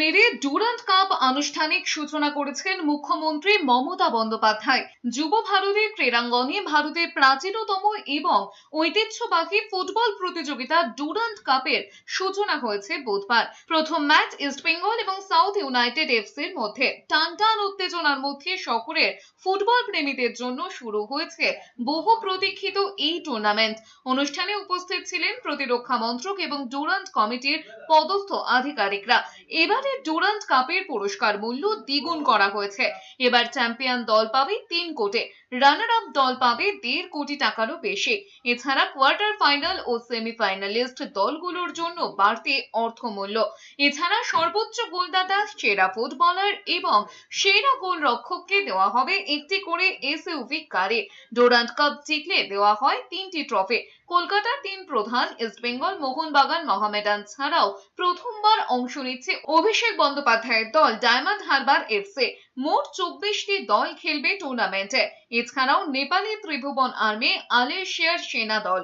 মেরে Durand cup আনুষ্ঠানিক সূচনা করেছেন মুখ্যমন্ত্রী মমতা বন্দ্যোপাধ্যায়। যুব ভারতের ক্রীড়াঙ্গনে ভারতের প্রাচীনতম এবং ঐতিহ্যবাহী ফুটবল প্রতিযোগিতা ডুরান্ট কাপের সূচনা হয়েছে বুধবার। প্রথম ম্যাচ ইস্টবেঙ্গল এবং সাউথ ইউনাইটেড এফসির মধ্যে। টানটান উত্তেজনার মধ্যে শহরের ফুটবল প্রেমীদের জন্য শুরু হয়েছে বহু প্রতীক্ষিত এই টুর্নামেন্ট অনুষ্ঠানে উপস্থিত ছিলেন প্রতিরক্ষা মন্ত্রক এবং ডুরান্ট কমিটির পদস্থ আধিকারিকরা। এবারে ডুরান্ট কাপের পুরস্কার মূল্য দ্বিগুণ করা হয়েছে। এবার চ্যাম্পিয়ন দল পাবে তিন কোটি। রানার আপ দল পাবে দেড় কোটি টাকারও বেশি। এছাড়া কোয়ার্টার ফাইনাল ও সেমিফাইনালিস্ট দলগুলোর জন্য বাড়তি অর্থমূল্য। এছাড়া সর্বোচ্চ গোলদাতা, সেরা ফুটবলার এবং সেরা গোলরক্ষককে দেওয়া হবে একটি করে এসইউভি কারে। ডোরান্ট কাপ জিতলে দেওয়া হয় তিনটি ট্রফি। কলকাতার তিন প্রধান ইস্ট বেঙ্গল মোহনবাগান মহামেডান ছাড়াও প্রথমবার অংশ নিচ্ছে অভিষেক বন্দ্যোপাধ্যায়ের দল ডায়মন্ড হারবার এফসি মোট চব্বিশটি দল খেলবে টুর্নামেন্টে এছাড়াও নেপালি ত্রিভুবন আর্মি আলেশিয়ার সেনা দল।